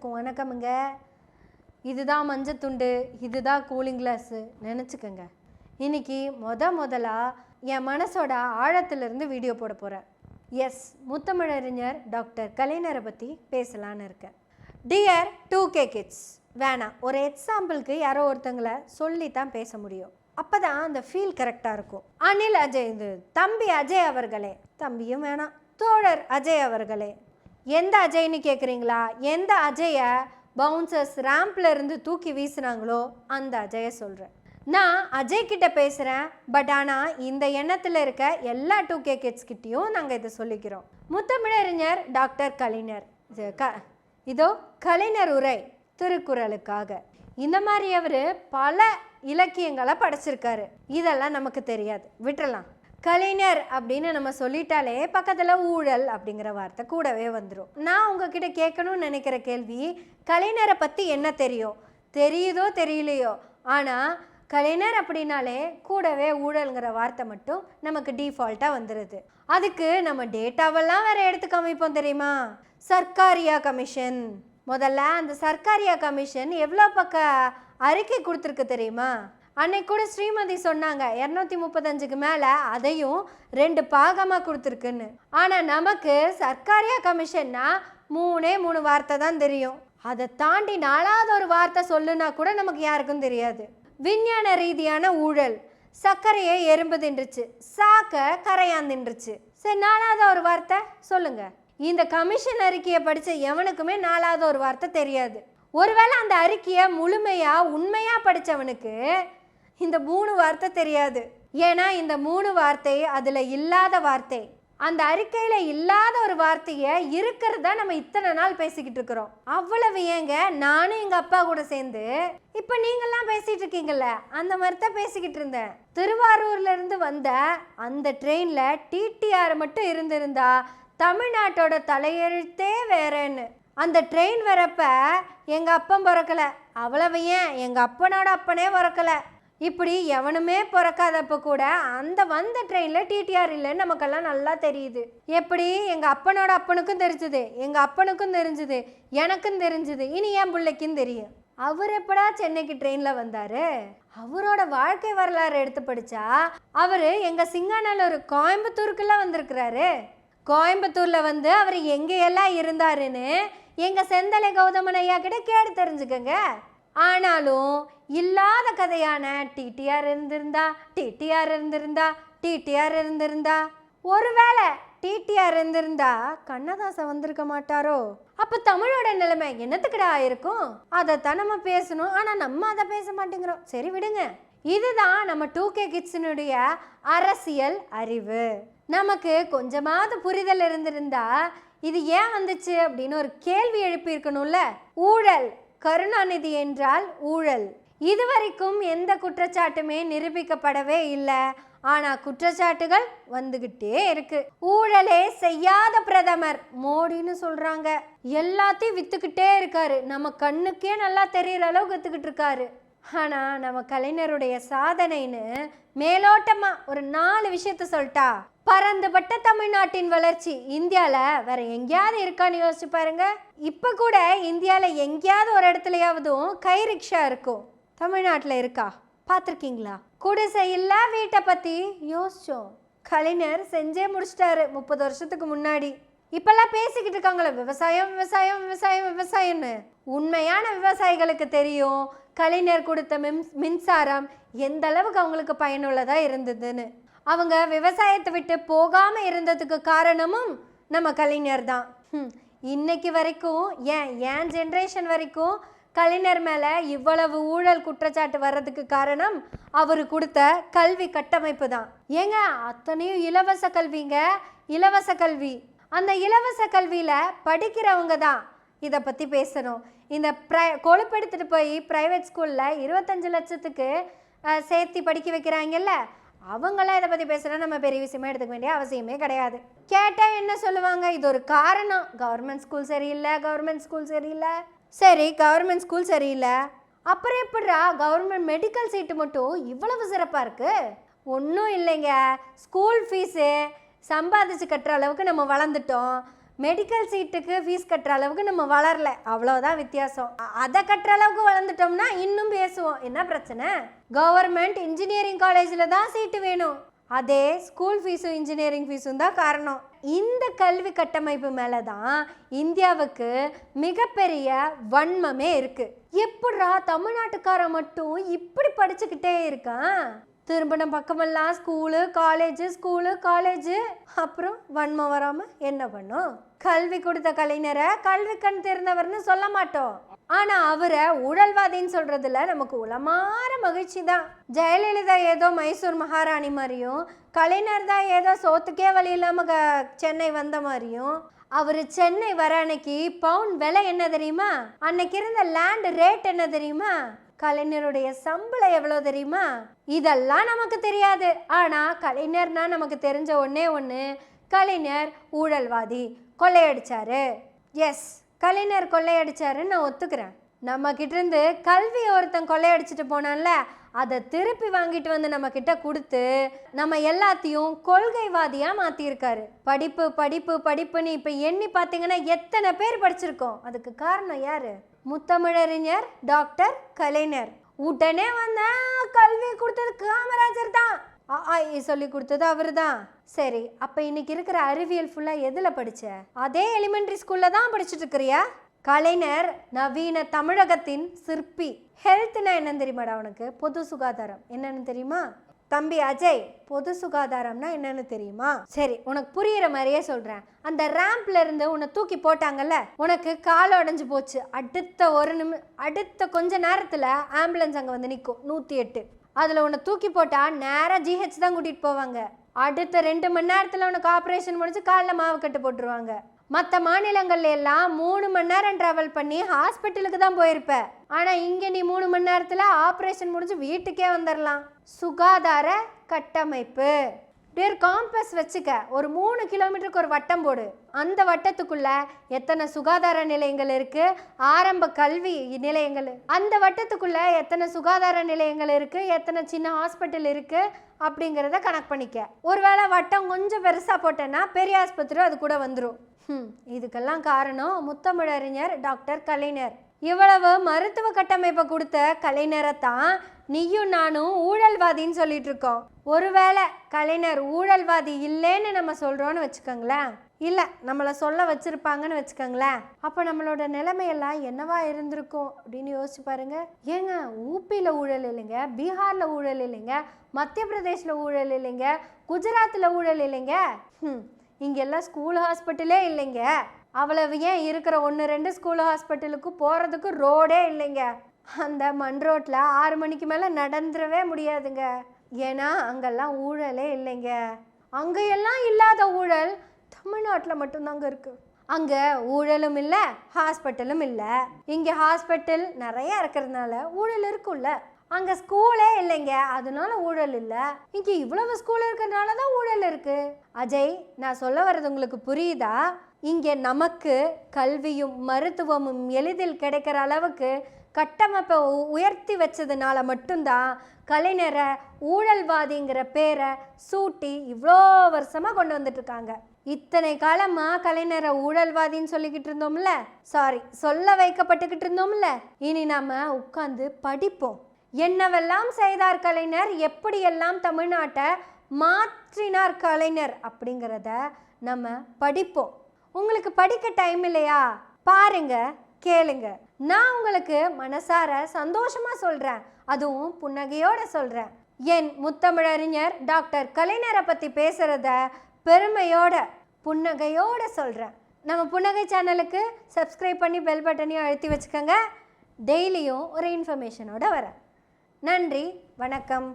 எல்லாத்துக்கும் வணக்கமுங்க. இதுதான் மஞ்சள் துண்டு இதுதான் கூலிங் கிளாஸு நினச்சிக்கோங்க. இன்னைக்கு முத முதலா என் மனசோட ஆழத்திலிருந்து வீடியோ போட போகிறேன் எஸ் முத்தமிழறிஞர் டாக்டர் கலைஞரை பற்றி பேசலான்னு இருக்கேன். டியர் டூ கே கிட்ஸ் வேணாம். ஒரு எக்ஸாம்பிளுக்கு யாரோ ஒருத்தங்களை சொல்லி தான் பேச முடியும். அப்போ தான் அந்த ஃபீல் கரெக்டாக இருக்கும். அனில் அஜய் இது தம்பி அஜய் அவர்களே. தம்பியும் வேணாம். தோழர் அஜய் அவர்களே. எந்த அஜய்னு கேட்குறீங்களா எந்த அஜயை பவுன்சர்ஸ் ரேம்பில் இருந்து தூக்கி வீசுனாங்களோ அந்த அஜயை சொல்கிறேன் நான் அஜய் கிட்ட பேசுகிறேன் பட் ஆனால் இந்த எண்ணத்தில் இருக்க எல்லா டூ கே கிட்ஸ்கிட்டையும் நாங்கள் இதை சொல்லிக்கிறோம். முத்தமிழறிஞர் டாக்டர் கலைஞர். இது க இதோ கலைஞர் உரை திருக்குறளுக்காக. இந்த மாதிரி அவர் பல இலக்கியங்களை படைச்சிருக்காரு. இதெல்லாம் நமக்கு தெரியாது. விட்டுறலாம். கலைஞர் அப்படின்னு நம்ம சொல்லிட்டாலே பக்கத்தில் ஊழல் அப்படிங்கிற வார்த்தை கூடவே வந்துடும் நான் உங்ககிட்ட கேட்கணும்னு நினைக்கிற கேள்வி கலைஞரை பற்றி என்ன தெரியும்? தெரியுதோ தெரியலையோ? ஆனால் கலைஞர் அப்படின்னாலே கூடவே ஊழல்ங்கிற வார்த்தை மட்டும் நமக்கு டிஃபால்ட்டாக வந்துடுது அதுக்கு நம்ம டேட்டாவெல்லாம் வேற எடுத்து காமிப்போம் தெரியுமா? சர்க்காரியா கமிஷன். முதல்ல அந்த சர்க்காரியா கமிஷன் எவ்வளோ பக்க அறிக்கை கொடுத்துருக்கு தெரியுமா? அன்னைக்கு கூட ஸ்ரீமதி சொன்னாங்க இரநூத்தி முப்பத்தஞ்சுக்கு மேலே அதையும் ரெண்டு பாகமாக கொடுத்துருக்குன்னு. ஆனால் நமக்கு சர்க்காரியா கமிஷன்னா மூணே மூணு வார்த்தை தான் தெரியும். அதை தாண்டி நாலாவது ஒரு வார்த்தை சொல்லுனா கூட நமக்கு யாருக்கும் தெரியாது. விஞ்ஞான ரீதியான ஊழல் சர்க்கரையை எறும்பு தின்றுச்சு சாக்க கரையான் தின்றுச்சு. சரி நாலாவது ஒரு வார்த்தை சொல்லுங்க. இந்த கமிஷன் அறிக்கையை படித்த எவனுக்குமே நாலாவது ஒரு வார்த்தை தெரியாது. ஒருவேளை அந்த அறிக்கையை முழுமையாக உண்மையாக படித்தவனுக்கு இந்த மூணு வார்த்தை தெரியாது. ஏன்னா இந்த மூணு வார்த்தை அதில் இல்லாத வார்த்தை. அந்த அறிக்கையில் இல்லாத ஒரு வார்த்தையை இருக்கிறதா நம்ம இத்தனை நாள் பேசிக்கிட்டு இருக்கிறோம். அவ்வளவு ஏங்க நானும் எங்கள் அப்பா கூட சேர்ந்து இப்போ நீங்கள்லாம் பேசிகிட்டு இருக்கீங்கல்ல அந்த மாதிரி தான் பேசிக்கிட்டு இருந்தேன். திருவாரூர்லேருந்து வந்த அந்த ட்ரெயினில் டிடிஆர் மட்டும் இருந்திருந்தா தமிழ்நாட்டோட தலையெழுத்தே வேறேன்னு. அந்த ட்ரெயின் வரப்ப எங்கள் அப்பன் பிறக்கல. அவ்வளவு ஏன் எங்கள் அப்பனோட அப்பனே பிறக்கல. இப்படி எவனுமே பிறக்காதப்ப கூட அந்த வந்த ட்ரெயினில் டிடிஆர் இல்லைன்னு நமக்கெல்லாம் நல்லா தெரியுது. எப்படி? எங்கள் அப்பனோட அப்பனுக்கும் தெரிஞ்சுது எங்கள் அப்பனுக்கும் தெரிஞ்சுது எனக்கும் தெரிஞ்சுது இனி என் பிள்ளைக்கும் தெரியும். அவர் எப்படா சென்னைக்கு ட்ரெயினில் வந்தார்? அவரோட வாழ்க்கை வரலாறு எடுத்து படித்தா அவர் எங்கள் சிங்காநல்லூர் கோயம்புத்தூருக்குலாம் வந்திருக்கிறாரு. கோயம்புத்தூரில் வந்து அவர் எங்கேயெல்லாம் இருந்தாருன்னு எங்கள் செந்தலை கௌதமன் ஐயா கிட்ட கேட்டு தெரிஞ்சுக்கங்க. ஆனாலும் இல்லாத கதையான டிடிஆர் இருந்திருந்தா டிடிஆர் இருந்திருந்தா டிடிஆர் இருந்திருந்தா. ஒருவேளை டிடிஆர் இருந்திருந்தா கண்ணதாசன் வந்திருக்க மாட்டாரோ? அப்போ தமிழோட நிலைமை என்னத்துக்குடா ஆயிருக்கும் அதைத்தான் நம்ம பேசணும். ஆனால் நம்ம அதை பேச மாட்டேங்கிறோம். சரி விடுங்க. இதுதான் நம்ம டூ கே கிட்ஸினுடைய அரசியல் அறிவு. நமக்கு கொஞ்சமாவது புரிதல் இருந்திருந்தா இது ஏன் வந்துச்சு அப்படின்னு ஒரு கேள்வி எழுப்பியிருக்கணும்ல? ஊழல் கருணாநிதி என்றால் ஊழல். இதுவரைக்கும் எந்த குற்றச்சாட்டுமே நிரூபிக்கப்படவே இல்லை. ஆனால் குற்றச்சாட்டுகள் வந்துகிட்டே இருக்கு. ஊழலே செய்யாத பிரதமர் மோடின்னு சொல்றாங்க. எல்லாத்தையும் வித்துக்கிட்டே இருக்காரு. நம்ம கண்ணுக்கே நல்லா தெரியற அளவுக்கு வித்துக்கிட்டு இருக்காரு. ஆனால் நம்ம கலைஞருடைய சாதனைன்னு மேலோட்டமா ஒரு நாலு விஷயத்த சொல்லிட்டா. பறந்துபட்ட தமிழ்நாட்டின் வளர்ச்சி இந்தியால வேற எங்கேயாவது இருக்கான்னு யோசிச்சு பாருங்க. இப்ப கூட இந்தியால எங்கேயாவது ஒரு இடத்துலயாவதும் கை ரிக்ஷா இருக்கும். தமிழ்நாட்டில் இருக்கா? பார்த்துருக்கீங்களா? குடிசை இல்ல வீட்டை பற்றி யோசிச்சோம். கலைஞர் செஞ்சே முடிச்சிட்டாரு முப்பது வருஷத்துக்கு முன்னாடி. இப்பெல்லாம் பேசிக்கிட்டு இருக்காங்களே விவசாயம் விவசாயம் விவசாயம் விவசாயம்னு. உண்மையான விவசாயிகளுக்கு தெரியும் கலைஞர் கொடுத்த மின் மின்சாரம் எந்த அளவுக்கு அவங்களுக்கு பயனுள்ளதாக இருந்ததுன்னு. அவங்க விவசாயத்தை விட்டு போகாமல் இருந்ததுக்கு காரணமும் நம்ம கலைஞர் தான். இன்னைக்கு வரைக்கும் ஏன் ஏன் ஜென்ரேஷன் வரைக்கும் கலைஞர் மேலே இவ்வளவு ஊழல் குற்றச்சாட்டு வர்றதுக்கு காரணம் அவர் கொடுத்த கல்வி கட்டமைப்பு தான். ஏங்க அத்தனையும் இலவச கல்விங்க? இலவச கல்வி. அந்த இலவச கல்வியில் படிக்கிறவங்க தான் இதை பற்றி பேசணும். இந்த ப்ரை கொழுப்பெடுத்துட்டு போய் ப்ரைவேட் ஸ்கூலில் இருபத்தஞ்சு லட்சத்துக்கு சேர்த்து படிக்க வைக்கிறாங்கல்ல அவங்களாம் இதை பற்றி பேசுனா நம்ம பெரிய விஷயமா எடுத்துக்க வேண்டிய அவசியமே கிடையாது. கேட்டால் என்ன சொல்லுவாங்க? இது ஒரு காரணம். கவர்மெண்ட் ஸ்கூல் சரியில்லை கவர்மெண்ட் ஸ்கூல் சரியில்லை. சரி கவர்மெண்ட் ஸ்கூல் சரியில்லை. அப்புறம் எப்படிடா கவர்மெண்ட் மெடிக்கல் சீட்டு மட்டும் இவ்வளவு சிறப்பாக இருக்குது ஒன்றும் இல்லைங்க. ஸ்கூல் ஃபீஸு சம்பாதிச்சு கட்டுற அளவுக்கு நம்ம வளர்ந்துட்டோம். மெடிக்கல் சீட்டுக்கு ஃபீஸ் கட்டுற அளவுக்கு நம்ம வளரல. அவ்வளோதான் வித்தியாசம். அதை கட்டுற அளவுக்கு வளர்ந்துட்டோம்னா இன்னும் பேசுவோம். என்ன பிரச்சனை? கவர்மெண்ட் இன்ஜினியரிங் காலேஜில் தான் சீட்டு வேணும். அதே ஸ்கூல் ஃபீஸும் இன்ஜினியரிங் ஃபீஸும் தான் காரணம். இந்த கல்வி கட்டமைப்பு மேலே தான் இந்தியாவுக்கு மிகப்பெரிய வன்மமே இருக்குது எப்படா தமிழ்நாட்டுக்காரன் மட்டும் இப்படி படிச்சுக்கிட்டே இருக்கான்? திரும்பின பக்கமெல்லாம் ஸ்கூலு காலேஜு ஸ்கூலு காலேஜு அப்புறம் வன்மம் வராமல் என்ன பண்ணும்? கல்வி கொடுத்த கலைஞரை கல்வி கண் திறந்தவர்னு சொல்ல மாட்டோம். ஆனால் அவரை ஊழல்வாதின்னு சொல்கிறதுல நமக்கு உளமாற மகிழ்ச்சி தான். ஜெயலலிதா ஏதோ மைசூர் மகாராணி மாதிரியும் கலைஞர் தான் ஏதோ சோத்துக்கே வழி இல்லாமல் க- சென்னை வந்த மாதிரியும் அவர் சென்னை வர அன்னைக்கு பவுன் விலை என்ன தெரியுமா? அன்னைக்கு இருந்த லேண்ட் ரேட் என்ன தெரியுமா? கலைஞருடைய சம்பளம் எவ்வளோ தெரியுமா? இதெல்லாம் நமக்கு தெரியாது. ஆனால் கலைஞர்னா நமக்கு தெரிஞ்ச ஒன்றே ஒன்று கலைஞர் ஊழல்வாதி கொள்ளையடிச்சாரு. எஸ் கலைஞர் கொள்ளையடிச்சாருன்னு நான் ஒத்துக்கிறேன். நம்ம கிட்டேருந்து கல்வியை ஒருத்தன் கொள்ளையடிச்சிட்டு போனான்ல அதை திருப்பி வாங்கிட்டு வந்து நம்ம கிட்ட கொடுத்து நம்ம எல்லாத்தையும் கொள்கைவாதியாக மாற்றியிருக்காரு படிப்பு படிப்பு படிப்புன்னு இப்போ எண்ணி பார்த்தீங்கன்னா எத்தனை பேர் படிச்சிருக்கோம்? அதுக்கு காரணம் யாரு? முத்தமிழறிஞர் டாக்டர் கலைஞர். உடனே வந்த கல்வி கொடுத்தது காமராஜர் தான். ஆ ஆ, சொல்லி கொடுத்தது அவர் தான் சரி அப்ப இன்னைக்கு இருக்கிற அறிவியல் ஃபுல்லா எதுல படிச்ச? அதே எலிமெண்ட்ரி ஸ்கூல்ல தான் படிச்சுட்டு இருக்கிறியா? கலைஞர் நவீன தமிழகத்தின் சிற்பி. ஹெல்த்னா என்னன்னு தெரியுமாடா உனக்கு? பொது சுகாதாரம். என்னன்னு தெரியுமா? தம்பி அஜய் பொது சுகாதாரம்னா என்னன்னு தெரியுமா? சரி உனக்கு புரியுற மாதிரியே சொல்றேன். அந்த ரேம்ப்ல இருந்து உன்னை தூக்கி போட்டாங்கல்ல உனக்கு கால் உடைஞ்சு போச்சு. அடுத்த ஒரு நிமி அடுத்த கொஞ்ச நேரத்துல ஆம்புலன்ஸ் அங்க வந்து நிற்கும் நூத்தி எட்டு. அதில் உன்னை தூக்கி போட்டால் நேராக ஜிஹெச் தான் கூட்டிகிட்டு போவாங்க. அடுத்த ரெண்டு மணி நேரத்தில் உனக்கு ஆப்ரேஷன் முடிச்சு காலில் மாவு கட்டு போட்டுருவாங்க. மற்ற மாநிலங்கள்ல எல்லாம் மூணு மணி நேரம் ட்ராவல் பண்ணி ஹாஸ்பிட்டலுக்கு தான் போயிருப்ப. ஆனா இங்க நீ மூணு மணி நேரத்துல ஆப்ரேஷன் முடிஞ்சு வீட்டுக்கே வந்துடலாம் சுகாதார கட்டமைப்பு. டேர் காம்பஸ் வச்சுக்க. ஒரு மூணு கிலோமீட்டருக்கு ஒரு வட்டம் போடு. அந்த வட்டத்துக்குள்ள எத்தனை சுகாதார நிலையங்கள் இருக்கு? ஆரம்ப கல்வி நிலையங்கள். அந்த வட்டத்துக்குள்ள எத்தனை சுகாதார நிலையங்கள் இருக்கு? எத்தனை சின்ன ஹாஸ்பிட்டல் இருக்கு? அப்படிங்கிறத கணக்கு பண்ணிக்க. ஒருவேளை வட்டம் கொஞ்சம் பெருசா போட்டேன்னா பெரிய ஆஸ்பத்திரி அது கூட வந்துடும் இதுக்கெல்லாம் காரணம் முத்தமிழறிஞர் டாக்டர் கலைஞர். இவ்வளவு மருத்துவ கட்டமைப்பை கொடுத்த கலைஞரை தான் நீயும் நானும் ஊழல்வாதின்னு சொல்லிட்டு இருக்கோம் ஒருவேளை கலைஞர் ஊழல்வாதி இல்லைன்னு நம்ம சொல்றோம்னு வச்சுக்கோங்களேன். இல்லை நம்மளை சொல்ல வச்சுருப்பாங்கன்னு வச்சுக்கோங்களேன். அப்போ நம்மளோட நிலைமையெல்லாம் என்னவா இருந்திருக்கும் அப்படின்னு யோசிச்சு பாருங்க. ஏங்க ஊப்பியில் ஊழல் இல்லைங்க பீகாரில் ஊழல் இல்லைங்க மத்திய பிரதேசில் ஊழல் இல்லைங்க குஜராத்தில் ஊழல் இல்லைங்க? ம் இங்கெல்லாம் ஸ்கூல் ஹாஸ்பிட்டலே இல்லைங்க. அவ்வளவு ஏன் இருக்கிற ஒன்று ரெண்டு ஸ்கூல் ஹாஸ்பிட்டலுக்கு போகிறதுக்கு ரோடே இல்லைங்க. அந்த மண் ரோட்டில் ஆறு மணிக்கு மேலே நடந்துடவே முடியாதுங்க. ஏன்னா அங்கெல்லாம் ஊழலே இல்லைங்க. அங்கேயெல்லாம் இல்லாத ஊழல் தமிழ்நாட்டில் மட்டும்தாங்க இருக்குது அங்கே ஊழலும் இல்லை ஹாஸ்பிட்டலும் இல்லை. இங்கே ஹாஸ்பிட்டல் நிறைய இருக்கிறதுனால ஊழல் இருக்கும்ல. அங்கே ஸ்கூலே இல்லைங்க அதனால ஊழல் இல்லை. இங்கே இவ்வளவு ஸ்கூல் இருக்கிறதுனால தான் ஊழல் இருக்குது அஜய் நான் சொல்ல வர்றது உங்களுக்கு புரியுதா? இங்கே நமக்கு கல்வியும் மருத்துவமும் எளிதில் கிடைக்கிற அளவுக்கு கட்டமைப்பை உ- உயர்த்தி வச்சதுனால மட்டும்தான் கலைஞரை ஊழல்வாதிங்கிற பேரை சூட்டி இவ்வளோ வருஷமாக கொண்டு வந்துட்டு இருக்காங்க இத்தனை காலமாக கலைஞரை ஊழல்வாதின்னு சொல்லிக்கிட்டு இருந்தோம்ல? சாரி சொல்ல வைக்கப்பட்டுக்கிட்டு இருந்தோம்ல? இனி நாம் உட்காந்து படிப்போம். என்னவெல்லாம் செய்தார் கலைஞர்? எப்படியெல்லாம் தமிழ்நாட்டை மாற்றினார் கலைஞர்? அப்படிங்கிறத நம்ம படிப்போம். உங்களுக்கு படிக்க டைம் இல்லையா? பாருங்க கேளுங்க. நான் உங்களுக்கு மனசார சந்தோஷமாக சொல்கிறேன் அதுவும் புன்னகையோட சொல்கிறேன் என் முத்தமிழறிஞர் டாக்டர் கலைஞரை பற்றி பேசுகிறத பெருமையோட புன்னகையோட சொல்கிறேன் நம்ம புன்னகை சேனலுக்கு சப்ஸ்கிரைப் பண்ணி பெல் பட்டனையும் அழுத்தி வச்சுக்கோங்க. டெய்லியும் ஒரு இன்ஃபர்மேஷனோட வரேன். நன்றி வணக்கம்.